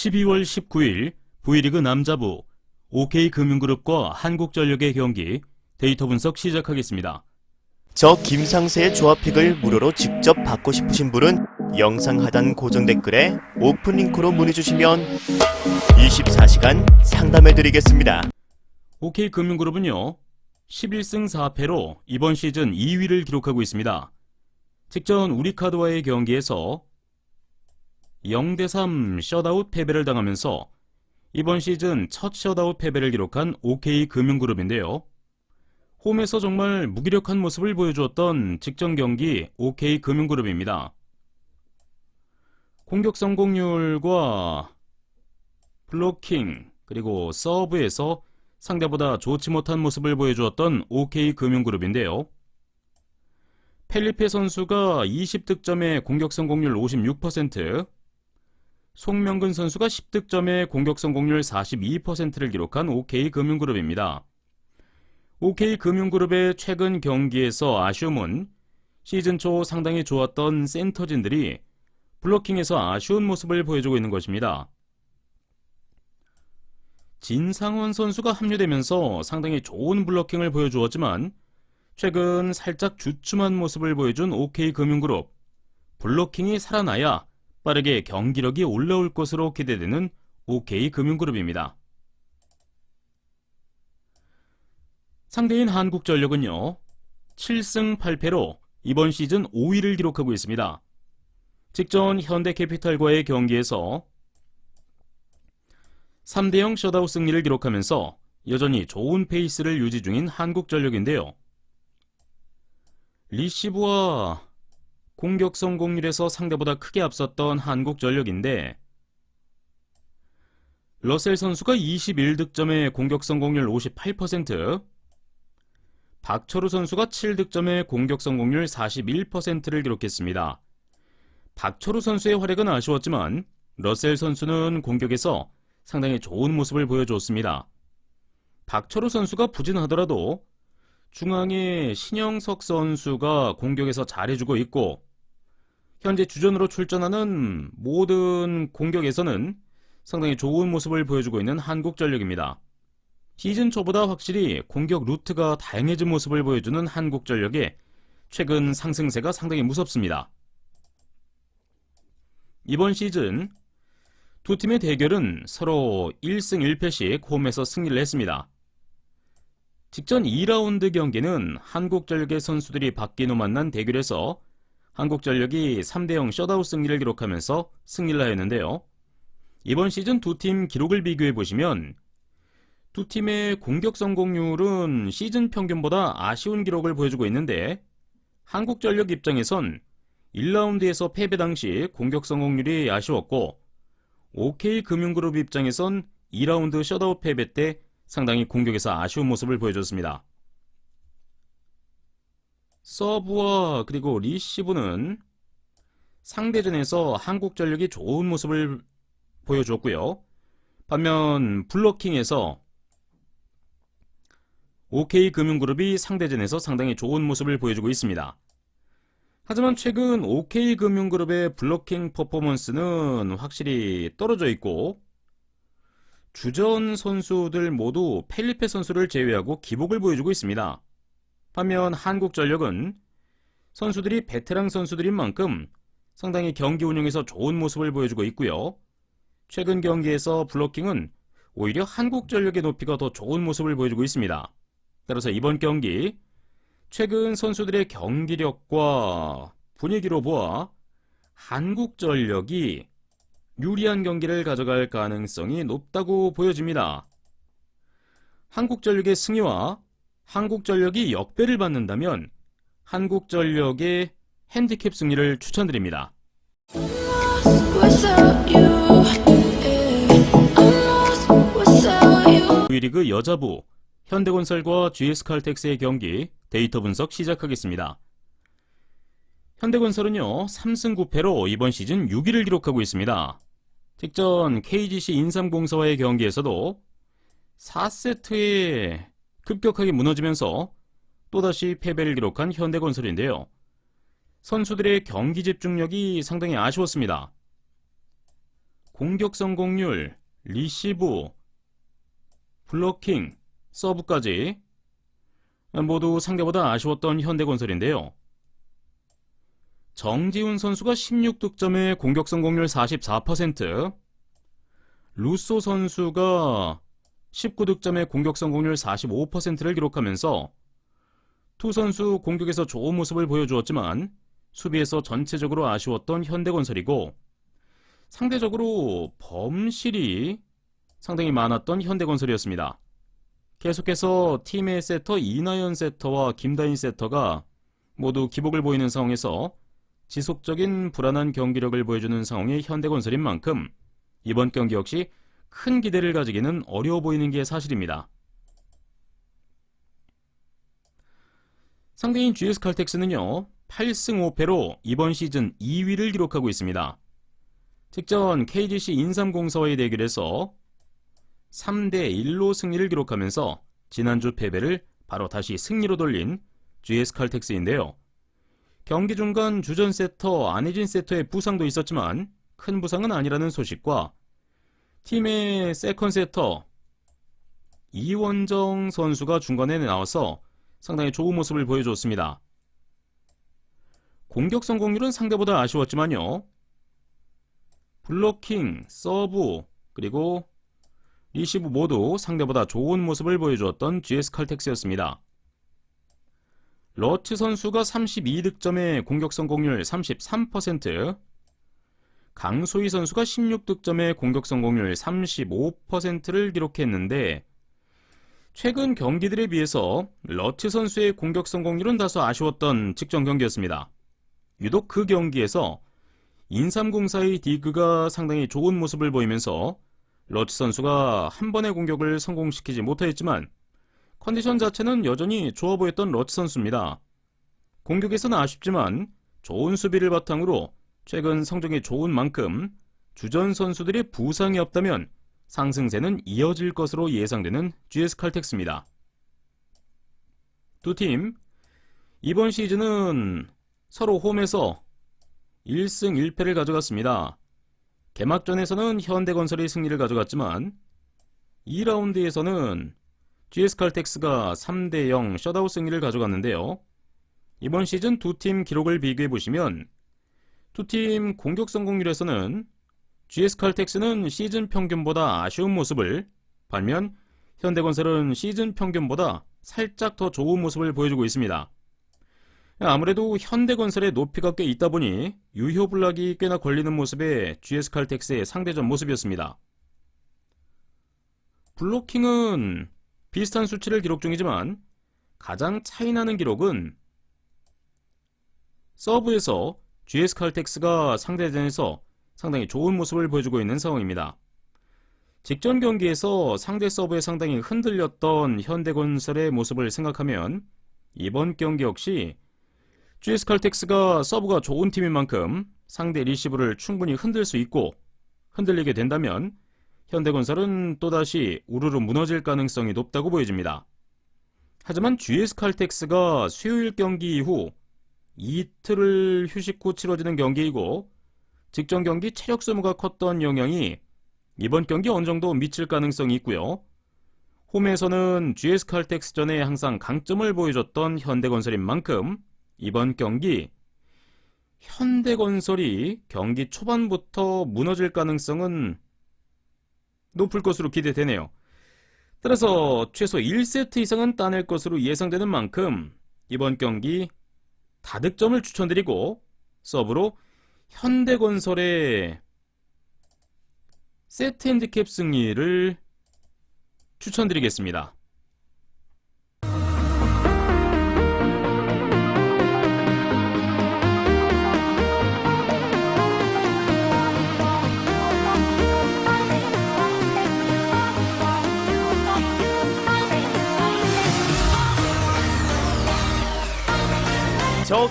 12월 19일 V리그 남자부 OK금융그룹과 한국전력의 경기 데이터 분석 시작하겠습니다. 저 김상세의 조합픽을 무료로 직접 받고 싶으신 분은 영상 하단 고정 댓글에 오픈 링크로 문의 주시면 24시간 상담해 드리겠습니다. OK금융그룹은요. 11승 4패로 이번 시즌 2위를 기록하고 있습니다. 직전 우리카드와의 경기에서 0대3 셧아웃 패배를 당하면서 이번 시즌 첫 셧아웃 패배를 기록한 OK금융그룹인데요. 홈에서 정말 무기력한 모습을 보여주었던 직전 경기 OK금융그룹입니다. 공격 성공률과 블로킹 그리고 서브에서 상대보다 좋지 못한 모습을 보여주었던 OK금융그룹인데요. 펠리페 선수가 20득점에 공격 성공률 56%, 송명근 선수가 10득점에 공격 성공률 42%를 기록한 OK금융그룹입니다. OK금융그룹의 최근 경기에서 아쉬움은 시즌 초 상당히 좋았던 센터진들이 블로킹에서 아쉬운 모습을 보여주고 있는 것입니다. 진상원 선수가 합류되면서 상당히 좋은 블로킹을 보여주었지만 최근 살짝 주춤한 모습을 보여준 OK금융그룹 블로킹이 살아나야 빠르게 경기력이 올라올 것으로 기대되는 OK금융그룹입니다. 상대인 한국전력은요 7승 8패로 이번 시즌 5위를 기록하고 있습니다. 직전 현대캐피탈과의 경기에서 3대0 셧아웃 승리를 기록하면서 여전히 좋은 페이스를 유지 중인 한국전력인데요. 리시브와 공격 성공률에서 상대보다 크게 앞섰던 한국전력인데 러셀 선수가 21득점에 공격 성공률 58%, 박철우 선수가 7득점에 공격 성공률 41%를 기록했습니다. 박철우 선수의 활약은 아쉬웠지만 러셀 선수는 공격에서 상당히 좋은 모습을 보여줬습니다. 박철우 선수가 부진하더라도 중앙에 신영석 선수가 공격에서 잘해주고 있고 현재 주전으로 출전하는 모든 공격에서는 상당히 좋은 모습을 보여주고 있는 한국전력입니다. 시즌 초보다 확실히 공격 루트가 다양해진 모습을 보여주는 한국전력의 최근 상승세가 상당히 무섭습니다. 이번 시즌 두 팀의 대결은 서로 1승 1패씩 홈에서 승리를 했습니다. 직전 2라운드 경기는 한국전력의 선수들이 바뀌노 만난 대결에서 한국전력이 3대0 셧아웃 승리를 기록하면서 승리를 하였는데요. 이번 시즌 두 팀 기록을 비교해 보시면 두 팀의 공격 성공률은 시즌 평균보다 아쉬운 기록을 보여주고 있는데 한국전력 입장에선 1라운드에서 패배 당시 공격 성공률이 아쉬웠고 OK금융그룹 입장에선 2라운드 셧아웃 패배 때 상당히 공격에서 아쉬운 모습을 보여줬습니다. 서브와 그리고 리시브는 상대전에서 한국전력이 좋은 모습을 보여줬고요. 반면 블로킹에서 OK금융그룹이 상대전에서 상당히 좋은 모습을 보여주고 있습니다. 하지만 최근 OK금융그룹의 블로킹 퍼포먼스는 확실히 떨어져 있고 주전 선수들 모두 펠리페 선수를 제외하고 기복을 보여주고 있습니다. 반면 한국전력은 선수들이 베테랑 선수들인 만큼 상당히 경기 운영에서 좋은 모습을 보여주고 있고요. 최근 경기에서 블로킹은 오히려 한국전력의 높이가 더 좋은 모습을 보여주고 있습니다. 따라서 이번 경기 최근 선수들의 경기력과 분위기로 보아 한국전력이 유리한 경기를 가져갈 가능성이 높다고 보여집니다. 한국전력의 승리와 한국전력이 역배를 받는다면 한국전력의 핸디캡 승리를 추천드립니다. V리그 여자부 현대건설과 GS칼텍스의 경기 데이터 분석 시작하겠습니다. 현대건설은요 3승 9패로 이번 시즌 6위를 기록하고 있습니다. 직전 KGC 인삼공사와의 경기에서도 4세트에 급격하게 무너지면서 또다시 패배를 기록한 현대건설인데요. 선수들의 경기 집중력이 상당히 아쉬웠습니다. 공격 성공률, 리시브, 블로킹, 서브까지 모두 상대보다 아쉬웠던 현대건설인데요. 정지훈 선수가 16득점에 공격 성공률 44%, 루소 선수가 19득점에 공격 성공률 45%를 기록하면서 두 선수 공격에서 좋은 모습을 보여주었지만 수비에서 전체적으로 아쉬웠던 현대건설이고 상대적으로 범실이 상당히 많았던 현대건설이었습니다. 계속해서 팀의 세터 이나연 세터와 김다인 세터가 모두 기복을 보이는 상황에서 지속적인 불안한 경기력을 보여주는 상황의 현대건설인 만큼 이번 경기 역시 큰 기대를 가지기는 어려워 보이는 게 사실입니다. 상대인 GS 칼텍스는요, 8승 5패로 이번 시즌 2위를 기록하고 있습니다. 직전 KGC 인삼공사와의 대결에서 3대 1로 승리를 기록하면서 지난주 패배를 바로 다시 승리로 돌린 GS 칼텍스인데요. 경기 중간 주전 세터 안혜진 세터의 부상도 있었지만 큰 부상은 아니라는 소식과 팀의 세컨 세터 이원정 선수가 중간에 나와서 상당히 좋은 모습을 보여줬습니다. 공격 성공률은 상대보다 아쉬웠지만요. 블로킹, 서브, 그리고 리시브 모두 상대보다 좋은 모습을 보여주었던 GS 칼텍스였습니다. 러츠 선수가 32득점에 공격 성공률 33%, 강소희 선수가 16득점에 공격 성공률 35%를 기록했는데 최근 경기들에 비해서 러츠 선수의 공격 성공률은 다소 아쉬웠던 직전 경기였습니다. 유독 그 경기에서 인삼공사의 디그가 상당히 좋은 모습을 보이면서 러츠 선수가 한 번의 공격을 성공시키지 못하였지만 컨디션 자체는 여전히 좋아 보였던 러츠 선수입니다. 공격에서는 아쉽지만 좋은 수비를 바탕으로 최근 성적이 좋은 만큼 주전 선수들의 부상이 없다면 상승세는 이어질 것으로 예상되는 GS 칼텍스입니다. 두 팀 이번 시즌은 서로 홈에서 1승 1패를 가져갔습니다. 개막전에서는 현대건설이 승리를 가져갔지만 2라운드에서는 GS 칼텍스가 3대 0 셧아웃 승리를 가져갔는데요. 이번 시즌 두 팀 기록을 비교해 보시면 두 팀 공격 성공률에서는 GS 칼텍스는 시즌 평균보다 아쉬운 모습을 반면 현대건설은 시즌 평균보다 살짝 더 좋은 모습을 보여주고 있습니다. 아무래도 현대건설의 높이가 꽤 있다 보니 유효블락이 꽤나 걸리는 모습의 GS 칼텍스의 상대전 모습이었습니다. 블로킹은 비슷한 수치를 기록 중이지만 가장 차이나는 기록은 서브에서 GS 칼텍스가 상대전에서 상당히 좋은 모습을 보여주고 있는 상황입니다. 직전 경기에서 상대 서브에 상당히 흔들렸던 현대건설의 모습을 생각하면 이번 경기 역시 GS 칼텍스가 서브가 좋은 팀인 만큼 상대 리시브를 충분히 흔들 수 있고 흔들리게 된다면 현대건설은 또다시 우르르 무너질 가능성이 높다고 보여집니다. 하지만 GS 칼텍스가 수요일 경기 이후 이틀을 휴식 후 치러지는 경기이고 직전 경기 체력 소모가 컸던 영향이 이번 경기 어느 정도 미칠 가능성이 있고요. 홈에서는 GS 칼텍스전에 항상 강점을 보여줬던 현대건설인 만큼 이번 경기 현대건설이 경기 초반부터 무너질 가능성은 높을 것으로 기대되네요. 따라서 최소 1세트 이상은 따낼 것으로 예상되는 만큼 이번 경기 다득점을 추천드리고 서브로 현대건설의 세트 핸디캡 승리를 추천드리겠습니다.